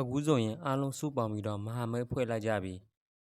အခုဆိုရင်အားလုံးစုပေါင်းပြီးတော့မဟာမိတ်ဖွဲ့လိုက်ကြပြီ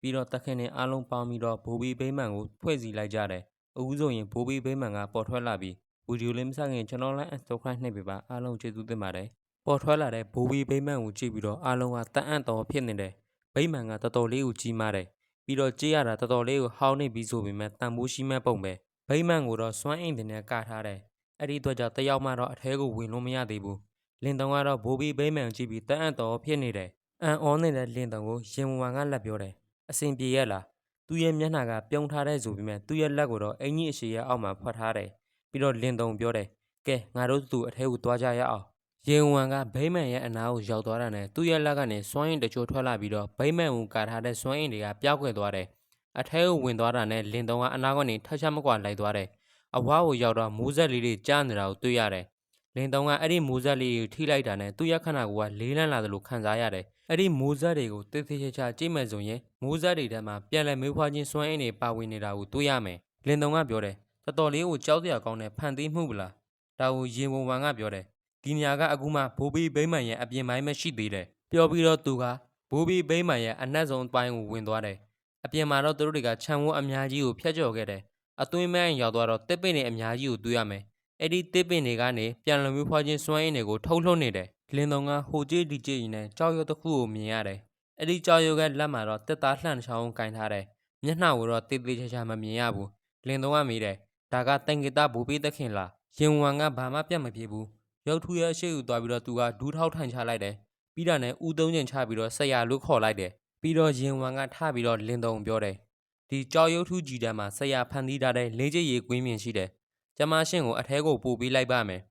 ပြီးတော့တခင်နဲ့အားလုံးပေါင်းပြီးတော့ဘိုးဘီဘိမှန်ကိုဖွဲ့စည်းလိုက်ကြတယ်အခုဆိုရင်ဘိုးဘီဘိမှန်ကပေါ်ထွက်လာပြီဗီဒီယိုလေးမစခင်ကျွန်တော်လည်း subscribe နှိပ်ပေးပါအားလုံးကျေးဇူးတင်ပါတယ်ပေါ်ထွက်လာတဲ့ဘိုးဘီဘိမှန်ကိုကြည့်ပြီးတော့အားလုံးကတန်အံ့တော်ဖြစ်နေတယ်ဘိမှန်ကတော်တော်လေးကိုကြီးမားတယ်ပြီးတော့ကြည့်ရတာတော်တော်လေးကိုဟောင်းနေပြီဆိုပေမဲ့တန်ဖိုးရှိမဲ့ပုံပဲဘိမှန်ကိုတော့စွမ်းအင်တင်နဲ့ကထားတယ်အဲ့ဒီအတွက်ကြောင့်တယောက်မှတော့အထဲကိုဝင်လို့မရသေးဘူး လင်တုံကတော့ဘိုးဘီဘိမှန်ကြည့်ပြီးတန်အံ့တော်ဖြစ်နေတယ်။အန်အောနေတဲ့လင်တုံကိုရင်ဝဝကလက်ပြောတယ်။အစင်ပြေရလား။သူ့ရဲ့မျက်နှာကပြုံးထားတဲ့ဆိုပေမဲ့သူ့ရဲ့လက်ကိုတော့အင်ကြီးအရှိရဲ့အောက်မှာဖွက်ထားတယ်။ပြီးတော့လင်တုံပြောတယ်။ကဲငါတို့သူ့အထဲကိုသွားကြရအောင်။ရင်ဝဝကဘိမှန်ရဲ့အနာကိုရောက်သွားတာနဲ့သူ့ရဲ့လက်ကနေစွမ်းရင်တချို့ထွက်လာပြီးတော့ဘိမှန်ကိုကာထားတဲ့စွမ်းရင်တွေကပျောက်ကွယ်သွားတယ်။အထဲကိုဝင်သွားတာနဲ့လင်တုံကအနာကနေထက်ချက်မကွာလိုက်သွားတယ်။အဝါကိုရောက်တော့မိုးဆက်လေးတွေကြားနေတာကိုတွေ့ရတယ်။ လင်တုံကအဲ့ဒီမိုးဆက်လေးကိုထိလိုက်တာနဲ့သူ့ရဲ့ခန္ဓာကိုယ်ကလေးလန့်လာသလိုခံစားရတယ်။အဲ့ဒီမိုးဆက်တွေကိုတိတ်တိတ်ချာချာကြည့်မယ်ဆိုရင်မိုးဆက်တွေထဲမှာပြန်လည်မေးဖွားခြင်းစွမ်းအင်းတွေပါဝင်နေတာကိုတွေ့ရမယ်။လင်တုံကပြောတယ်။တော်တော်လေးကိုကြောက်စရာကောင်းတဲ့ဖန်တီးမှုပလား။ဒါကိုရင်ဝင်ဝံကပြောတယ်။ဒီနေရာကအခုမှဘိုးဘီဘိမှန်ရဲ့အပြင်ပိုင်းပဲရှိသေးတယ်။ပြောပြီးတော့သူကဘိုးဘီဘိမှန်ရဲ့အနက်ဆုံးပိုင်းကိုဝင်သွားတယ်။အပြင်မှာတော့သူတို့တွေကခြံဝန်းအများကြီးကိုဖျက်ကျော်ခဲ့တယ်။အသွင်းမိုင်းရောက်သွားတော့တစ်ပင်းတွေအများကြီးကိုတွေ့ရမယ်။ အဲ့ဒီတစ်ပင်တွေကနေပြန်လည်မျိုးဖွားခြင်းစွမ်းအင်တွေကိုထုတ်လွှတ်နေတယ်။လင်းတုံကဟိုကြည့်ဒီကြည့်ရင်နဲ့ကြောက်ရွံ့တစ်ခုကိုမြင်ရတယ်။အဲ့ဒီကြောက်ရွံ့ကလက်မှာတော့တက်သားလှန်တစ်ချောင်းကင်ထားတယ်။မျက်နှာကိုတော့တေးသေးချာချာမမြင်ရဘူး။လင်းတုံကမေးတယ်။ဒါကတန်ဂီတာဘူပေးသခင်လား။ရင်ဝံကဘာမှပြတ်မပြေဘူး။ရုပ်ထူရဲ့အရှိကိုသွားပြီးတော့သူကဒူးထောက်ထိုင်ချလိုက်တယ်။ပြီးတာနဲ့ဦးသုံးကျင်ချပြီးတော့ဆက်ရလို့ခေါ်လိုက်တယ်။ပြီးတော့ရင်ဝံကထပြီးတော့လင်းတုံပြောတယ်။ဒီကြောက်ရုပ်ထူကြီးတန်းမှာဆက်ရဖန်တီးထားတဲ့လေးချစ်ရေးကွင်းမြင်ရှိတယ်။ ကျမရှင်ကိုအထဲကိုပို့ပေးလိုက်ပါမယ်။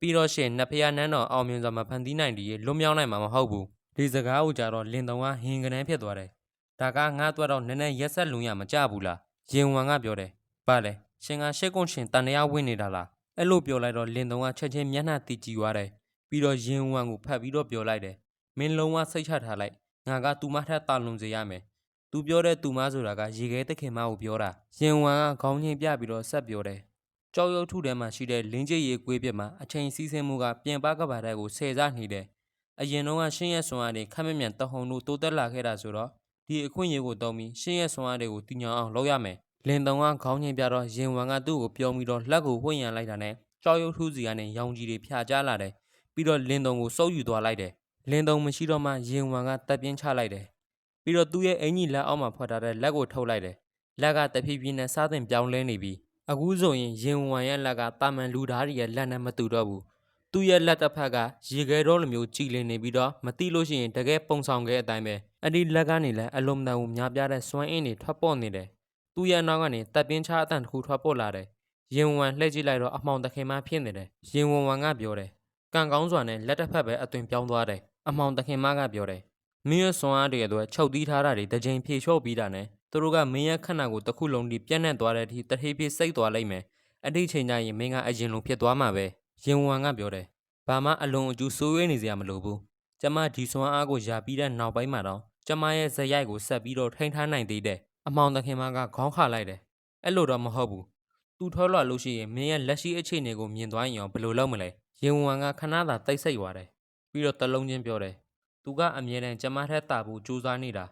ပြီးတော့ရှင်နှစ်ဖျားနန်းတော်အောင်မြင်စွာမဖန်တီးနိုင်တည်းလွတ်မြောက်နိုင်မှာမဟုတ်ဘူးဒီစကားကိုကြတော့လင်တုံကဟင်ကနန်းဖြစ်သွားတယ်ဒါကငါ့အတွက်တော့နည်းနည်းရက်ဆက်လုံရမကြဘူးလားရင်ဝံကပြောတယ်ဘာလဲရှင်ကရှစ်ကွန်ရှင်တန်တရားဝင်နေတာလားအဲ့လိုပြောလိုက်တော့လင်တုံကချက်ချင်းမျက်နှာတီကြည့်သွားတယ်ပြီးတော့ရင်ဝံကိုဖတ်ပြီးတော့ပြောလိုက်တယ်မင်းလုံးဝစိတ်ချထားလိုက်ငါကသူမထက်တာလွန်စေရမယ်သူပြောတဲ့သူမဆိုတာကရေခဲတခင်မကိုပြောတာရင်ဝံကခေါင်းချင်းပြပြီးတော့ဆက်ပြောတယ် ကြောက်ရွံ့ထုထဲမှာရှိတဲ့လင်းကျစ်ရေကွေးပြစ်မှာအချိန်စီးဆင်းမှုကပြင်ပကဘာတက်ကိုဆယ်စားနေတယ်။အရင်တော့ကရှင်းရက်ဆွမ်းအားတွေခက်မမြန်တဟုန်တို့တိုးတက်လာခဲ့တာဆိုတော့ဒီအခွင့်အရေးကိုတုံးပြီးရှင်းရက်ဆွမ်းအားတွေကိုတည်ငြိမ်အောင်လုပ်ရမယ်။လင်တုံကခေါင်းချင်းပြတော့ရင်ဝံကသူ့ကိုပြောပြီးတော့လက်ကိုဝှင့်ရန်လိုက်တာနဲ့ကြောက်ရွံ့ထုစီကနေရောင်ကြီးတွေဖြာချလာတယ်။ပြီးတော့လင်တုံကိုစုပ်ယူသွားလိုက်တယ်။လင်တုံမရှိတော့မှရင်ဝံကတပ်ပြင်းချလိုက်တယ်။ပြီးတော့သူ့ရဲ့အင်ကြီးလက်အောက်မှာဖွက်ထားတဲ့လက်ကိုထုတ်လိုက်တယ်။လက်ကတဖြည်းဖြည်းနဲ့စားတင်ပြောင်းလဲနေပြီ။ အခုဆိုရင်ရင်ဝံရဲ့လက်ကတာမန်လူသားတွေရဲ့လက်နဲ့မတူတော့ဘူးသူ့ရဲ့လက်တစ်ဖက်ကရေခဲတော်လိုမျိုးကြည်လင်နေပြီးတော့မတိလို့ရှိရင်တကယ်ပုံဆောင်ခဲ့အတိုင်းပဲအဲ့ဒီလက်ကနေလည်းအလုံးတန်ကိုများပြားတဲ့စွမ်းအင်းတွေထွက်ပေါ်နေတယ်သူ့ရဲ့နောက်ကနေတပ်ပင်းချအတန်တစ်ခုထွက်ပေါ်လာတယ်ရင်ဝံလှည့်ကြည့်လိုက်တော့အမှောင်တခင်မှဖြစ်နေတယ်ရင်ဝံဝံကပြောတယ်ကံကောင်းစွာနဲ့လက်တစ်ဖက်ပဲအသွင်ပြောင်းသွားတယ်အမှောင်တခင်မကပြောတယ်မင်းရဲ့စွမ်းအားတွေအတွက်ချုပ်တီးထားတာတွေတစ်ချိန်ဖြေလျှော့ပြီးတာနဲ့ သူတို့ကမင်းရဲ့ခန္ဓာကိုယ်တစ်ခုလုံးဒီပြန့်နှံ့သွားတဲ့အထိတထေးပြေးစိတ်သွားလိုက်မယ်အဲ့ဒီချိန်ကျရင်မင်းကအရင်လိုဖြစ်သွားမှာပဲရင်ဝံကပြောတယ်ဘာမှအလွန်အကျူဆိုးရွေးနေစရာမလိုဘူးကျမဒီစွမ်းအားကိုယာပြီးတဲ့နောက်ပိုင်းမှာတော့ကျမရဲ့ဇက်ရိုက်ကိုဆက်ပြီးတော့ထိန်းထားနိုင်သေးတယ်အမောင်သခင်မကခေါင်းခါလိုက်တယ်အဲ့လိုတော့မဟုတ်ဘူးသူထောလွှတ်လို့ရှိရင်မင်းရဲ့လက်ရှိအခြေအနေကိုမြင်သွားရင်ရောဘယ်လိုလုပ်မလဲရင်ဝံကခဏသာတိတ်ဆိတ်သွားတယ်ပြီးတော့တလုံးချင်းပြောတယ်သူကအမြဲတမ်းကျမထက်တာဖို့ကြိုးစားနေတာ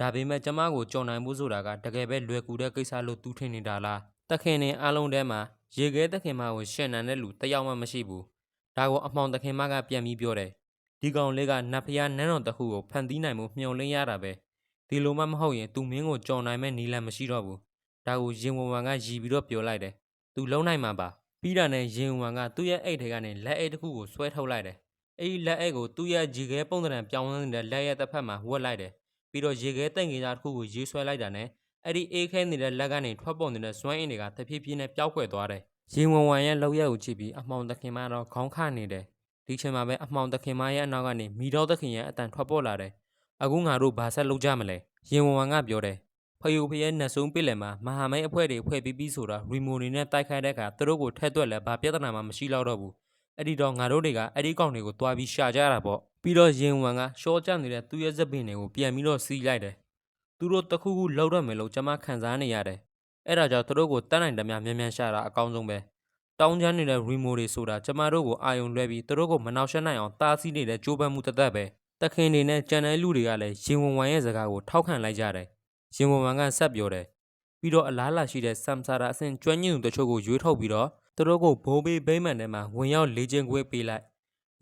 ဒါပေမဲ့ကျမကိုကြုံနိုင်မှုဆိုတာကတကယ်ပဲလွယ်ကူတဲ့ကိစ္စလို့သူထင်နေတာလားတခင်နဲ့အားလုံးထဲမှာရေခဲတခင်မကိုရှင်နန်တဲ့လူတစ်ယောက်မှမရှိဘူး။ဒါကိုအမှောင်တခင်မကပြန်ပြီးပြောတယ်။ဒီကောင်လေးကနတ်ဖျားနန်းတော်တစ်ခုကိုဖန်တီးနိုင်မှုမျှော်လင့်ရတာပဲ။ဒီလိုမှမဟုတ်ရင်သူမင်းကိုကြော်နိုင်မဲ့နီလန်မရှိတော့ဘူး။ဒါကိုရင်ဝံဝံကရည်ပြီးတော့ပြောလိုက်တယ်။သူလုံးနိုင်မှာပါ။ပြီးတာနဲ့ရင်ဝံကသူ့ရဲ့အိတ်ထဲကနေလက်အိတ်တစ်ခုကိုဆွဲထုတ်လိုက်တယ်။အဲဒီလက်အိတ်ကိုသူ့ရဲ့ရေခဲပုံသဏ္ဍာန်ပြောင်းလဲနေတဲ့လက်ရဲ့တစ်ဖက်မှာဝတ်လိုက်တယ်။ ပြီးတော့ရေခဲတိတ်ငင်သားတစ်ခုကိုရေးဆွဲလိုက်တာနဲ့အဲ့ဒီအေးခဲနေတဲ့လက်ကနေထွက်ပေါ်နေတဲ့စွမ်းအင်တွေကတဖြည်းဖြည်းနဲ့ပျောက်ကွယ်သွားတယ်။ရင်ဝံဝံရဲ့လောက်ရက်ကိုကြည့်ပြီးအမှောင်တခင်မတော့ခေါင်းခနေတယ်။ဒီချိန်မှာပဲအမှောင်တခင်မရဲ့အနောက်ကနေမိတော်တခင်ရဲ့အတန်ထွက်ပေါ်လာတယ်။အခုငါတို့ဘာဆက်လုပ်ကြမလဲ။ရင်ဝံဝံကပြောတယ်။ဖယိုဖရဲ့နှဆုံးပစ်လယ်မှာမဟာမိတ်အဖွဲ့တွေဖွဲ့ပြီးပြီးဆိုတာရီမိုနီနဲ့တိုက်ခိုက်တဲ့အခါသူတို့ကိုထက်သွက်လဲဘာပြဿနာမှမရှိတော့တော့ဘူး။ အဲ့ဒီတော့ငါတို့တွေကအဲ့ဒီကောင်တွေကိုတွားပြီးရှာကြတာပေါ့။ပြီးတော့ရင်ဝံကရှော့ကျနေတဲ့သူ့ရဲ့ဇက်ပင်တွေကိုပြန်ပြီးတော့စီးလိုက်တယ်။သူတို့တခုခုလောက်တော့မယ်လို့ကျွန်မခံစားနေရတယ်။အဲ့ဒါကြောင့်သူတို့ကိုတတ်နိုင်သမျှမြန်မြန်ရှာတာအကောင်းဆုံးပဲ။တောင်းချမ်းနေတဲ့ရီမိုတွေဆိုတာကျွန်မတို့ကိုအာယုံလွှဲပြီးသူတို့ကိုမနှောက်ယှက်နိုင်အောင်တားဆီးနေတဲ့ကြိုးပမ်းမှုတသက်ပဲတခင်တွေနဲ့ကြံတဲ့လူတွေကလည်းရင်ဝင်ဝိုင်ရဲ့စကားကိုထောက်ခံလိုက်ကြတယ်ရင်ဝင်ဝိုင်ကဆက်ပြောတယ်ပြီးတော့အလားလာရှိတဲ့ဆမ်ဆာရာအဆင့်ကျွမ်းကျင်သူတချို့ကိုရွေးထုတ်ပြီးတော့ သူတို့ကိုဘိုးဘေးဘိမ့်မှန်ထဲမှာဝင်ရောက်လေ့ကျင့်ခွင့်ပေးလိုက်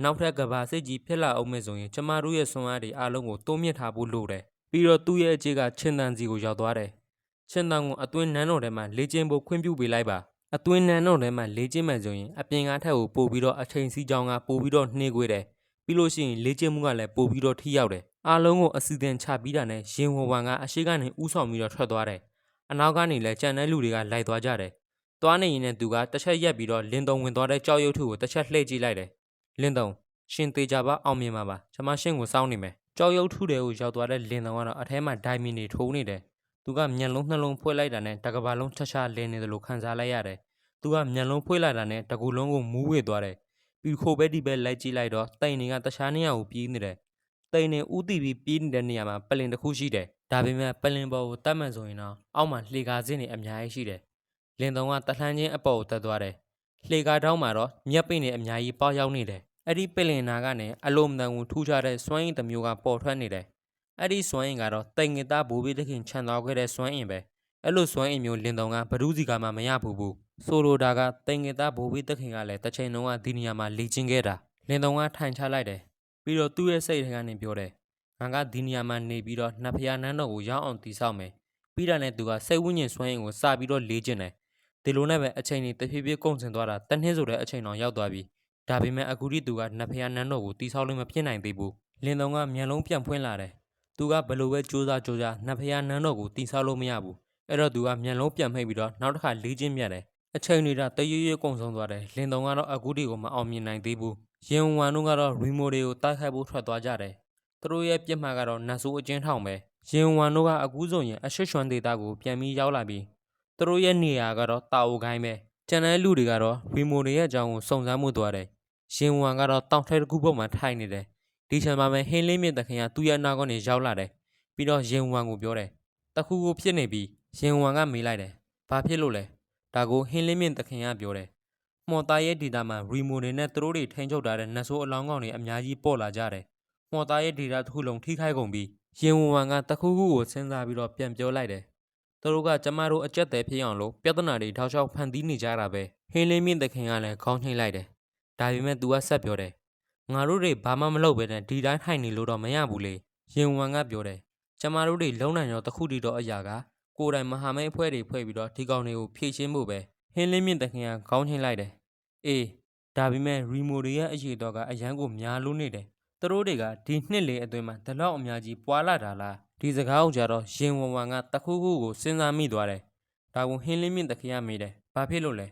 နောက်ထပ်ကဘာစစ်ကြီးဖြစ်လာအောင်မယ်ဆိုရင်ကျမတို့ရဲ့ဆွမ်းအားတွေအားလုံးကိုတိုးမြင့်ထားဖို့လိုတယ်ပြီးတော့သူ့ရဲ့အခြေကချင်းတန်စီကိုရောက်သွားတယ်ချင်းတောင်ကိုအတွင်းနန်းတော်ထဲမှာလေ့ကျင့်ဖို့ခွင့်ပြုပေးလိုက်ပါအတွင်းနန်းတော်ထဲမှာလေ့ကျင့်မှဆိုရင်အပြင်ကားထက်ကိုပို့ပြီးတော့အချိန်စီကြောင်းကပို့ပြီးတော့နှေးကွေးတယ်ပြီးလို့ရှိရင်လေ့ကျင့်မှုကလည်းပို့ပြီးတော့ထိရောက်တယ်အားလုံးကိုအစီအစဉ်ချပြီးတာနဲ့ရင်ဝဝံကအရှိကနေဥဆောင်ပြီးတော့ထွက်သွားတယ်အနောက်ကနေလည်းကြံတဲ့လူတွေကလိုက်သွားကြတယ် သွားနေရင်လည်းသူကတစ်ချက်ရက်ပြီးတော့လင်းတုံဝင်သွားတဲ့ကြောက်ရွံ့ထုကိုတစ်ချက်လှည့်ကြည့်လိုက်တယ်လင်းတုံရှင်သေးကြပါအောင်မြင်ပါပါကျွန်မရှင့်ကိုစောင်းနေမယ်ကြောက်ရွံ့ထုတွေကိုရောက်သွားတဲ့လင်းတုံကတော့အထဲမှာဒိုင်မီနေထိုးနေတယ်သူကမျက်လုံးနှလုံးဖွင့်လိုက်တာနဲ့တကဘာလုံးချာချာလင်းနေတယ်လို့ခံစားလိုက်ရတယ်။သူကမျက်လုံးဖွင့်လိုက်တာနဲ့တကူလုံးကိုမူးဝေသွားတယ်။ပြီးခိုပဲဒီပဲလိုက်ကြည့်လိုက်တော့တိန်တွေကတခြားနေရာကိုပြေးနေတယ်။တိန်တွေဥတီပြီးပြေးနေတဲ့နေရာမှာပလင်တစ်ခုရှိတယ်။ဒါပေမဲ့ပလင်ပေါ်ကိုတတ်မှန်ဆိုရင်တော့အောက်မှာလှေကားစင်းတွေအများကြီးရှိတယ်။ လင်တုံကတလှမ်းချင်းအပေါ်ကိုတက်သွားတယ်။လှေကားတောင်းမှာတော့မြက်ပိနေအများကြီးပေါက်ရောက်နေတယ်။အဲ့ဒီပလင်နာကနေအလုံးမတန်ကိုထူးခြားတဲ့စွမ်းရည်တစ်မျိုးကပေါ်ထွက်နေတယ်။အဲ့ဒီစွမ်းအင်ကတော့တိမ်ငစ်သားဘူဘီတခင်ခြံသွားခဲ့တဲ့စွမ်းအင်ပဲအဲ့လိုစွမ်းအင်မျိုးလင်းတုံကဘဒူးစီကမှမရဘူးဘူးဆိုလိုတာကတိမ်ငစ်သားဘူဘီတခင်ကလည်းတစ်ချိန်လုံးကဒီနေရာမှာလေ့ကျင့်ခဲ့တာလင်းတုံကထိုင်ချလိုက်တယ်ပြီးတော့သူ့ရဲ့စိတ်ထဲကနေပြောတယ်ငါကဒီနေရာမှာနေပြီးတော့နှစ်ဖျားနန်းတော်ကိုရောက်အောင်တည်ဆောက်မယ်ပြီးတာနဲ့သူကစိတ်ဝိညာဉ်စွမ်းအင်ကိုစပြီးတော့လေ့ကျင့်တယ် ဒီလိုနဲ့ပဲအချိန်ကြီးတဖြည်းဖြည်းကုန်စင်သွားတာတနှစ်ဆိုတဲ့အချိန်တော်ရောက်သွားပြီဒါပေမဲ့အခုထိသူကနှစ်ဖျားနန်းတော်ကိုတည်ဆောက်လို့မဖြစ်နိုင်သေးဘူးလင်းတုံကမျက်လုံးပြန်ဖွင့်လာတယ်သူကဘယ်လိုပဲကြိုးစားကြိုးစားနတ်ဖျားနန်းတော်ကိုတိဆောက်လို့မရဘူးအဲ့တော့သူကမျက်လုံးပြန်မှိတ်ပြီးတော့နောက်တစ်ခါလေးချင်းမြတ်တယ်အချိန်တွေကတရွရွကုံဆုံးသွားတယ်လင်တုံကတော့အခုတီကိုမအောင်မြင်နိုင်သေးဘူးရင်ဝမ်တို့ကတော့ရီမိုတွေကိုတိုက်ခိုက်ဖို့ထွက်သွားကြတယ်သူတို့ရဲ့ပြစ်မှတ်ကတော့နတ်ဆိုးအကျဉ်းထောင်ပဲရင်ဝမ်တို့ကအခုဆိုရင်အရှစ်ရွှန်ဒေတာကိုပြန်ပြီးရောက်လာပြီး သူတို့ရဲ့နေရာကတော့တာအိုကိုင်းပဲကျန်တဲ့လူတွေကတော့ရီမိုတွေရဲ့အကြောင်းကိုစုံစမ်းမှုသွားတယ်ရင်ဝမ်ကတော့တောင်ထဲတစ်ခုပေါ်မှာထိုင်နေတယ်ဒီချိန်မှာပဲဟင်းလင်းမြင့်တခင်ကသူ့ရဲ့နောက်ကနေရောက်လာတယ်။ပြီးတော့ရင်ဝမ်ကိုပြောတယ်။တခုခုဖြစ်နေပြီရင်ဝမ်ကမေးလိုက်တယ်။ဘာဖြစ်လို့လဲ။ဒါကိုဟင်းလင်းမြင့်တခင်ကပြောတယ်။မော်သားရဲ့ဒေတာမှာရီမိုတွေနဲ့သူတို့တွေထိန်းချုပ်ထားတဲ့နတ်ဆိုးအလောင်းကောင်တွေအများကြီးပေါ်လာကြတယ်။မော်သားရဲ့ဒေတာတစ်ခုလုံးထိခိုက်ကုန်ပြီ။ရင်ဝမ်ကတခုခုကိုစဉ်းစားပြီးတော့ပြန်ပြောလိုက်တယ်။ သူတို့ကကျမတို့အကြက်သေးဖြစ်အောင်လို့ပြဿနာတွေထောက်ချောက်ဖန်တီးနေကြတာပဲ။ဟင်းလင်းမြင့်တခင်ကလည်းခေါင်းထိတ်လိုက်တယ်။ဒါပေမဲ့ तू ကဆက်ပြောတယ်ငါတို့တွေဘာမှမလုပ်ဘဲနဲ့ဒီတိုင်းထိုင်နေလို့တော့မရဘူးလေရင်ဝမ်ကပြောတယ်ကျမတို့တွေလုံနိုင်တော့တခုတည်းတော့အရာကကိုယ်တိုင်မဟာမိတ်အဖွဲ့တွေဖွဲ့ပြီးတော့ဒီကောင်တွေကိုဖြည့်ရှင်းဖို့ပဲဟင်းလင်းမြင့်တခင်ကခေါင်းချင်းလိုက်တယ်အေးဒါပေမဲ့ရီမိုတွေရဲ့အရေးတော်ကအရန်ကိုများလို့နေတယ် သူတို့တွေကဒီနှစ်လေအတွင်းမှာဒီလောက်အများကြီးပွာလာတာလားဒီစကားကိုကြတော့ရင်ဝမ်ဝမ်ကတခုခုကိုစဉ်းစားမိသွားတယ်ဒါကိုဟင်းလင်းမြင့်တခင်ကမေးတယ်ဘာဖြစ်လို့လဲ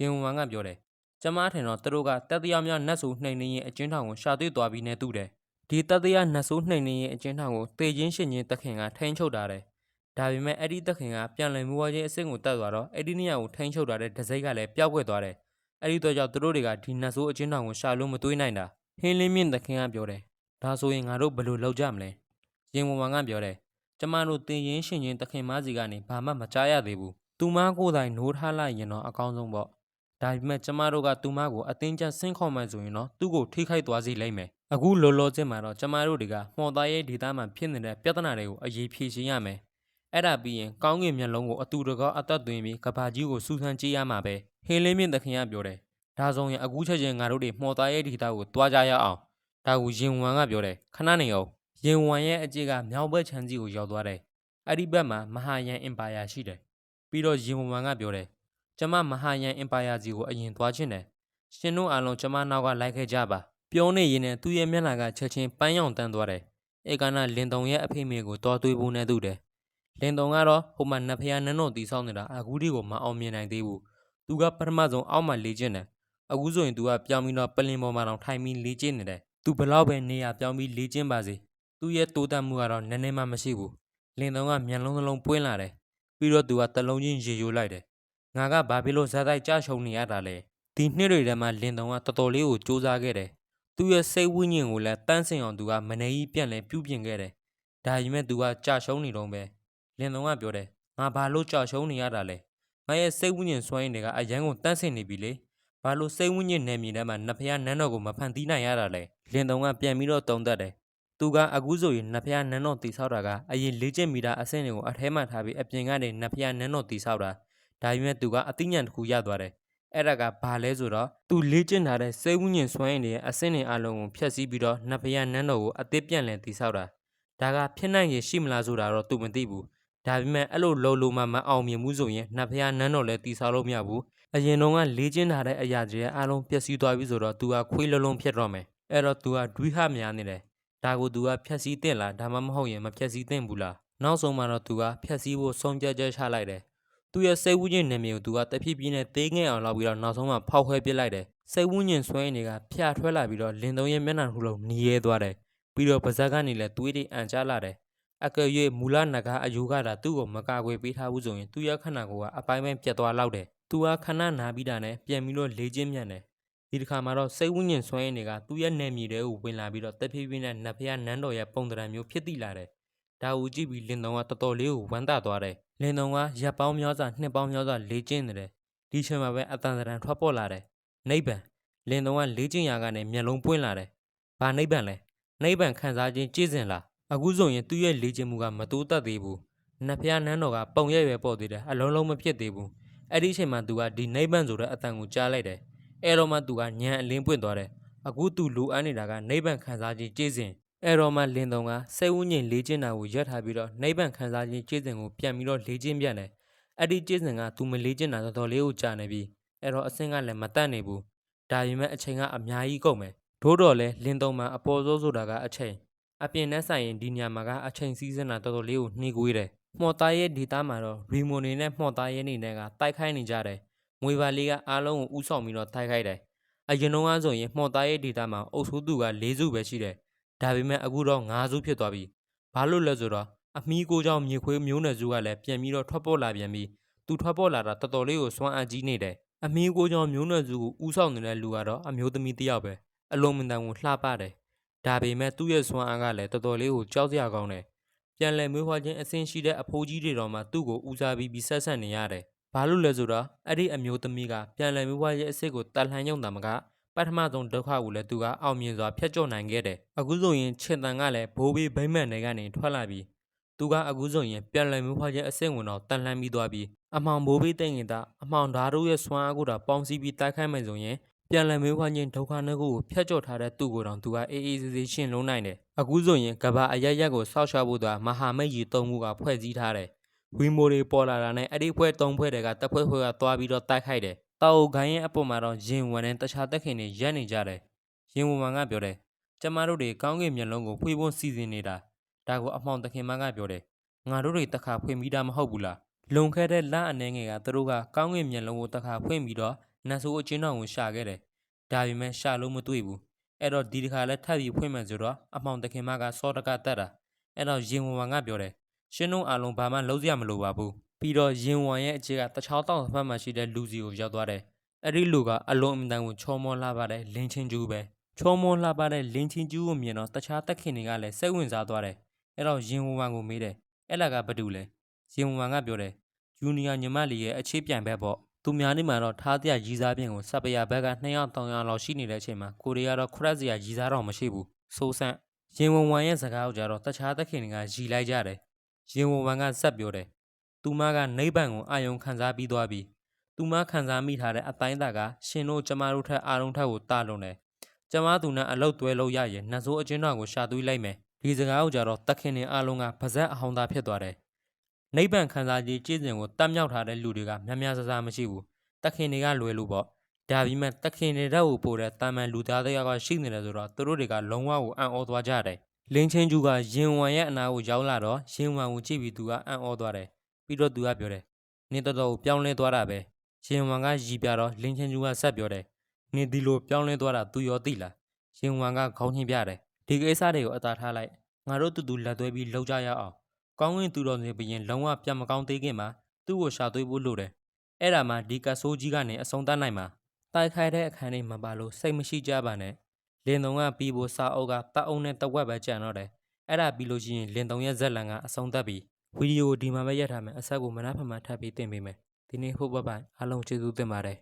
ရင်ဝမ်ဝမ်ကပြောတယ်ကျမထင်တော့သူတို့ကတတိယမြောက်နတ်ဆိုးနှိမ်နေရင်အကျဉ်းထောင်ကိုရှာတွေ့သွားပြီးနေတူတယ်။ဒီတတိယနတ်ဆိုးနှိမ်နေရင်အကျဉ်းထောင်ကိုတေချင်းရှင်ချင်းတက်ခင်ကထိန်းချုပ်ထားတယ်။ဒါပေမဲ့အဲ့ဒီတက်ခင်ကပြန်လည်မှုဝါချင်းအစ်စ်ကိုတက်သွားတော့အဲ့ဒီနေရာကိုထိန်းချုပ်ထားတဲ့ဒစိတ်ကလည်းပျောက်ကွယ်သွားတယ်။အဲ့ဒီတော့ကြောင့်သူတို့တွေကဒီနတ်ဆိုးအကျဉ်းထောင်ကိုရှာလို့မတွေးနိုင်တာ။ ဟင်းလင်းမြင့်တက်ခင်ကပြောတယ်။ဒါဆိုရင်ငါတို့ဘယ်လိုလုပ်ကြမလဲ။ရင်ဝဝံကပြောတယ်။ကျမတို့တင်ရင်ရှင်ချင်းတက်ခင်မစီကနေဘာမှမကြားရသေးဘူး။သူမကိုယ်တိုင်နိုးထားလိုက်ရင်တော့အကောင်းဆုံးပေါ့။ဒါပေမဲ့ကျမတို့ကသူမကိုအတင်းကျပ်ဆင်းခေါ်မှဆိုရင်တော့သူ့ကိုထိခိုက်သွားစေလိမ့်မယ်။အခုလောလောဆယ်မှာတော့ကျမတို့တွေကမော်သားရဲ့ဒေသမှာဖြစ်နေတဲ့ပြဿနာတွေကိုအရေးဖြေရှင်းရမယ်။အဲ့ဒါပြီးရင်ကောင်းကင်မျက်လုံးကိုအတူတကောအသက်သွင်းပြီးကဘာကြီးကိုစူးစမ်းကြည့်ရမှာပဲ။ဟင်းလင်းမြင့်သခင်ကပြောတယ်။ ဒါဆိုရင်အခုချက်ချင်းငါတို့တွေမော်သားရဲ့ဒေသကိုတွားကြရအောင်။ဒါကိုရင်ဝမ်ကပြောတယ်ခဏနေအောင်။ရင်ဝမ်ရဲ့အကြည့်ကမြောက်ဘက်ခြမ်းစီကိုရောက်သွားတယ်။အဲ့ဒီဘက်မှာမဟာယန်အင်ပါယာရှိတယ်။ပြီးတော့ရင်ဝမ်ကပြောတယ်ကျမမဟာယန်အင်ပါယာစီကိုအရင်သွားခြင်းတယ်။ရှင်တို့အားလုံးကျမနောက်ကလိုက်ခဲ့ကြပါ။ပြောနေရင်နဲ့သူ့ရဲ့မျက်နှာကချက်ချင်းပန်းရောင်တန်းသွားတယ်။ဧကနာလင်တုံရဲ့အဖေမေကိုတော်သွေးဖို့နဲ့တူတယ်။လင်တုံကတော့ဟိုမှာနတ်ဖျားနန်းတော်တီဆောက်နေတာအခုဒီကိုမအောင်မြင်နိုင်သေးဘူး။သူကပထမဆုံးအောက်မှာလေ့ကျင့်တယ်။ အခုဆိုရင်သူကပြောင်းပြီးတော့ပလင်ပေါ်မှာတောင်ထိုင်ပြီးလေ့ကျင့်နေတယ်။သူဘလောက်ပဲနေရပြောင်းပြီးလေ့ကျင့်ပါစေ။သူ့ရဲ့တိုးတက်မှုကတော့နည်းနည်းမှမရှိဘူး။လင်တုံကမျက်လုံးတစ်လုံးပွင့်လာတယ်။ပြီးတော့သူကတလုံးချင်းရေယိုလိုက်တယ်။ငါကဘာဖြစ်လို့ဇာတ်တိုက်ကြရှုံနေရတာလဲဒီနှစ်တွေထဲမှာလင်တုံကတော်တော်လေးကိုစူးစမ်းခဲ့တယ်သူ့ရဲ့စိတ်ဝိညာဉ်ကိုလည်းတန်းစင်အောင်သူကမနေကြီးပြန့်လဲပြုပြင်ခဲ့တယ်ဒါပေမဲ့သူကကြရှုံနေတော့ပဲလင်တုံကပြောတယ်ငါဘာလို့ကြရှုံနေရတာလဲငါရဲ့စိတ်ဝိညာဉ်စွမ်းရည်တွေကအရန်ကိုတန်းစင်နေပြီလေ ဘာလို့စိတ်ဝိညာဉ်နယ်မြေထဲမှာနဖျားနန်းတော်ကိုမဖန်တီးနိုင်ရတာလဲလင်တုံကပြန်ပြီးတော့တုံသက်တယ်သူသူကအခုဆိုရင်နတ်ဖျားနန်းတော်တိဆောက်တာကအရင်၄ကျင့်မီတာအဆင့်တွေကိုအထဲမှာထားပြီးအပြင်ကနေနတ်ဖျားနန်းတော်တိဆောက်တာဒါပေမဲ့သူကအသိဉာဏ်တစ်ခုရသွားတယ်အဲ့ဒါကဘာလဲဆိုတော့သူလေ့ကျင့်ထားတဲ့စေဝိညာဉ်စွမ်းရည်တွေရဲ့အဆင့်တွေအလုံးကိုဖျက်ဆီးပြီးတော့နတ်ဖျားနန်းတော်ကိုအသစ်ပြန်လည်တိဆောက်တာဒါကဖြစ်နိုင်ရရှိမလားဆိုတာတော့သူမသိဘူးဒါပေမဲ့အဲ့လိုလုံလုံမှမအောင်မြင်မှုဆိုရင်နတ်ဖျားနန်းတော်လည်းတိဆောက်လို့မရဘူး အရင်တော့ကလေ့ကျင့်ထားတဲ့အရာတွေအားလုံးပျက်စီးသွားပြီဆိုတော့ तू ကခွေးလုံးလုံးဖြစ်တော့မယ်အဲ့တော့ तू ကဒွိဟများနေတယ်ဒါကို तू ကဖြက်စီးတင်လားဒါမှမဟုတ်ရင်မဖြက်စီးတင်ဘူးလားနောက်ဆုံးမှာတော့ तू ကဖြက်စီးဖို့ဆုံးဖြတ်ချက်ချလိုက်တယ်သူ့ရဲ့စိတ်ဝိညာဉ်နယ်မြေကို तू ကတဖြည်းဖြည်းနဲ့သေးငယ်အောင်လောက်ပြီးတော့နောက်ဆုံးမှာဖောက်ခွဲပစ်လိုက်တယ်စိတ်ဝိညာဉ်ဆွဲရည်တွေကဖျားထွက်လာပြီးတော့လင်သုံးရဲ့မျက်နှာတစ်ခုလုံးหนีရဲသွားတယ်ပြီးတော့ပါဇက်ကနေလည်းသွေးတွေအန်ချလာတယ်အကယ်၍မူလနဂါအယူကတာသူ့ကိုမကာကွယ်ပေးထားဘူးဆိုရင်သူ့ရဲ့ခန္ဓာကိုယ်ကအပိုင်းပိုင်းပြတ်သွားလောက်တယ်။ तू ကခဏနာပြီးတာနဲ့ပြန်ပြီးတော့လေ့ကျင့်မြန်တယ်။ဒီတစ်ခါမှာတော့စိတ်ဝိညာဉ်ဆွဲရည်တွေကသူ့ရဲ့နယ်မြေတွေကိုဝင်လာပြီးတော့တက်ဖြည်းဖြည်းနဲ့နတ်ဖျားနန်းတော်ရဲ့ပုံသဏ္ဍာန်မျိုးဖြစ်တည်လာတယ်။ဒါကိုကြည့်ပြီးလင်တော်ကတော်တော်လေးကိုဝမ်းသာသွားတယ်။လင်တော်ကရပ်ပေါင်းများစွာနှစ်ပေါင်းများစွာလေ့ကျင့်နေတယ်။ဒီချိန်မှာပဲအတန်သဏ္ဍာန်ထွက်ပေါ်လာတယ်။နိဗ္ဗာန်လင်တော်ကလေ့ကျင့်ရာကနေမျက်လုံးပွင့်လာတယ်။ဘာနိဗ္ဗာန်လဲ။နိဗ္ဗာန်ခံစားခြင်းကြည်စင်လား။အခုဆိုရင်သူ့ရဲ့လေ့ကျင့်မှုကမတိုးတက်သေးဘူး။နတ်ဖျားနန်းတော်ကပုံရဲရွယ်ပေါ်သေးတယ်အလုံးလုံးမဖြစ်သေးဘူး။ အဲ့ဒီအချိန်မှာသူကဒီနိဗ္ဗာန်ဆိုတဲ့အတန်ကိုကြားလိုက်တယ်။အဲ့တော့မှသူကညံအလင်းပွင့်သွားတယ်။အခုသူလိုအပ်နေတာကနိဗ္ဗာန်ခံစားခြင်းကြည်စင်အဲ့တော့မှလင်တော်ကစိတ်ဝိညာဉ်လေ့ကျင့်တာကိုရပ်ထားပြီးတော့နိဗ္ဗာန်ခံစားခြင်းကြည်စင်ကိုပြန်ပြီးတော့လေ့ကျင့်ပြန်တယ်။အဲ့ဒီကြည်စင်ကသူမလေ့ကျင့်တာတော်တော်လေးကိုကြာနေပြီ။အဲ့တော့အဆင့်ကလည်းမတက်နေဘူး။ဒါပေမဲ့အချိန်ကအများကြီးကုန်မယ်။ထို့တော်လဲလင်တော်မှာအပေါ်စိုးဆိုတာကအချိန်အပြင်နဲ့ဆိုင်ရင်ဒီညမှာကအချိန်စည်းစင်းတာတော်တော်လေးကိုနှီးကွေးတယ်။ မော်သားရဲ့ဒေတာမှာတော့ရီမိုနေနဲ့မော်သားရဲ့နေနဲ့ကတိုက်ခိုက်နေကြတယ်။ငွေပါလေးကအားလုံးကိုဥဆောင်ပြီးတော့တိုက်ခိုက်တယ်။အရင်တော့ကဆိုရင်မော်သားရဲ့ဒေတာမှာအုပ်ဆိုးသူက၄စုပဲရှိတယ်။ဒါပေမဲ့အခုတော့၅စုဖြစ်သွားပြီ။ဘာလို့လဲဆိုတော့အမီးကိုကြောင့်မြေခွေးမျိုးနွယ်စုကလည်းပြန်ပြီးတော့ထွက်ပေါ်လာပြန်ပြီးသူထွက်ပေါ်လာတာတော်တော်လေးကိုစွမ်းအားကြီးနေတယ်။အမီးကိုကြောင့်မျိုးနွယ်စုကိုဥဆောင်နေတဲ့လူကတော့အမျိုးသမီးတစ်ယောက်ပဲ။အလုံးမန်တန်ကိုလှပတယ်။ဒါပေမဲ့သူ့ရဲ့စွမ်းအားကလည်းတော်တော်လေးကိုကြောက်စရာကောင်းတယ်။ ပြန်လည်မွေးဖွားခြင်းအဆင့်ရှိတဲ့အဖိုးကြီးတွေတော်မှသူ့ကိုဦးစားပြီးပြီးဆက်ဆက်နေရတယ်။ဘာလို့လဲဆိုတော့အဲ့ဒီအမျိုးသမီးကပြန်လည်မွေးဖွားခြင်းအဆင့်ကိုတတ်လှမ်းရုံတမကပထမဆုံးဒုက္ခကိုလည်းသူကအောင်မြင်စွာဖျက်ကျော်နိုင်ခဲ့တယ်။အခုဆိုရင်ချစ်တန်ကလည်းဘိုးဘေးဗိမ့်မှန်တွေကနေထွက်လာပြီးသူကအခုဆိုရင်ပြန်လည်မွေးဖွားခြင်းအဆင့်ဝင်တော့တန်လှမ်းပြီးသွားပြီးအမောင်ဘိုးဘေးတိတ်ငင်တာအမောင်ဓာတို့ရဲ့စွမ်းအားကိုတော့ပေါင်းစည်းပြီးတိုက်ခိုက်မယ်ဆိုရင် ပြန်လည်မွေးဖွားခြင်းဒုက္ခနှကိုကိုဖျက်ကျော်ထားတဲ့သူ့ကိုယ်တော်သူကအေးအေးဆေးဆေးရှင်းလုံးနိုင်တယ်။အခုဆိုရင်ကဘာအရရက်ကိုစောက်ရှောက်ဖို့တော့မဟာမိတ်ကြီးသုံးခုကဖွဲ့စည်းထားတယ်။ဝီမိုတွေပေါ်လာတာနဲ့အဲ့ဒီဖွဲ့သုံးဖွဲ့တွေကတပ်ဖွဲ့ဖွဲ့ကသွားပြီးတော့တိုက်ခိုက်တယ်။တာအိုခိုင်းရဲ့အပေါ်မှာတော့ရင်ဝင်တဲ့တခြားတက်ခင်တွေရက်နေကြတယ်။ရင်ဝင်မှန်ကပြောတယ်။ကျမတို့တွေကောင်းကင်မျက်လုံးကိုဖွေးဖို့စီစဉ်နေတာ။ဒါကိုအမောင်တခင်မကပြောတယ်။ငါတို့တွေတခါဖွင့်ပြီးတာမဟုတ်ဘူးလား။လွန်ခဲ့တဲ့လအနေငယ်ကသူတို့ကကောင်းကင်မျက်လုံးကိုတခါဖွင့်ပြီးတော့ နတ်ဆိုးအချင်းတော်ကိုရှာခဲ့တယ်။ဒါပေမဲ့ရှာလို့မတွေ့ဘူး။အဲ့တော့ဒီတစ်ခါလဲထပ်ပြီးဖွင့်မယ်ဆိုတော့အမောင်တခင်မကစောတကတက်တာ။အဲ့တော့ရင်ဝင်မှန်ကပြောတယ်။ရှင်းတို့အားလုံးဘာမှလုံးစရာမလိုပါဘူး။ပြီးတော့ရင်ဝင်ရဲ့အခြေကတခြားတောင်ဖက်မှာရှိတဲ့လူစီကိုရောက်သွားတယ်။အဲ့ဒီလူကအလုံးအမတန်ကိုချောမောလှပါတဲ့လင်းချင်းကျူးပဲ။ချောမောလှပါတဲ့လင်းချင်းကျူးကိုမြင်တော့တခြားတက်ခင်တွေကလည်းစိတ်ဝင်စားသွားတယ်။အဲ့တော့ရင်ဝင်မှန်ကိုမေးတယ်။အဲ့လာကဘာတူလဲ။ရင်ဝင်မှန်ကပြောတယ်။ဂျူနီယာညီမလေးရဲ့အခြေပြန်ဘက်ပေါ့။ သူများနေမှာတော့ထားတရရီစားပြင်ကိုစပယာဘက်က2ယောက်3ယောက်လောက်ရှိနေတဲ့အချိန်မှာကိုရီးယားတော့ခရက်စရာရီစားတော့မရှိဘူး။ဆိုးဆန့်ရင်ဝင်ဝမ်ရဲ့စကားကိုကြတော့တခြားသက်ခင်တွေကရီလိုက်ကြတယ်။ရင်ဝင်ဝမ်ကစက်ပြောတယ်။သူမကနိဗ္ဗာန်ကိုအာယုံခံစားပြီးသွားပြီ။သူမခံစားမိထားတဲ့အတိုင်းတာကရှင်တို့ကျမတို့ထက်အာရုံထက်ကိုတာလွန်တယ်။ကျမသူနဲ့အလုတ်သွဲလို့ရရင်နှဆိုးအချင်းတော်ကိုရှာသွေးလိုက်မယ်။ဒီစကားကိုကြတော့သက်ခင်တွေအားလုံးကပါဇက်အဟောင်းသားဖြစ်သွားတယ်။ နိဗ္ဗာန်ခံစားခြင်းကြည်စဉ်ကိုတတ်မြောက်ထားတဲ့လူတွေကများများဆဆမရှိဘူး။တခင်တွေကလွယ်လို့ပေါ့ဒါပေမဲ့တခင်တွေတော့ပို့တဲ့တာမန်လူသားတယောက်ကရှိနေတယ်ဆိုတော့သူတို့တွေကလုံးဝကိုအံ့ဩသွားကြတယ်လင်းချင်းကျူကရင်ဝံရဲ့အနာကိုရောက်လာတော့ရင်ဝံကိုကြည့်ပြီးသူကအံ့ဩသွားတယ်ပြီးတော့သူကပြောတယ်နင်းတော်တော်ကိုပြောင်းလဲသွားတာပဲရင်ဝံကရီပြတော့လင်းချင်းကျူကဆက်ပြောတယ်နင်းဒီလိုပြောင်းလဲသွားတာသူရောသိလားရင်ဝံကခေါင်းချင်းပြတယ်ဒီကိစ္စတွေကိုအသာထားလိုက်ငါတို့တူတူလက်သွဲပြီးလှုပ်ကြရအောင် ကောင်းဝင်သူတော်နေဘရင်လုံးဝပြန်မကောင်းသေးခင်မှာသူ့ကိုရှာသွေးဖို့လိုတယ်အဲ့ဒါမှဒီကဆိုးကြီးကနေအဆုံးသတ်နိုင်မှာတိုက်ခိုက်တဲ့အခန်းလေးမှာပါလို့စိတ်မရှိကြပါနဲ့လင်တုံကပြီးဖို့စာအုပ်ကတအုံနဲ့တဝက်ပဲကြံတော့တယ်အဲ့ဒါပြီးလို့ရှိရင်လင်တုံရဲ့ဇက်လန်ကအဆုံးသတ်ပြီဗီဒီယိုဒီမှာပဲရပ်ထားမယ်အဆက်ကိုမနာဖမှထပ်ပြီးတင်ပေးမယ်ဒီနေ့ဟုတ်ပါပါအားလုံးကျေးဇူးတင်ပါတယ်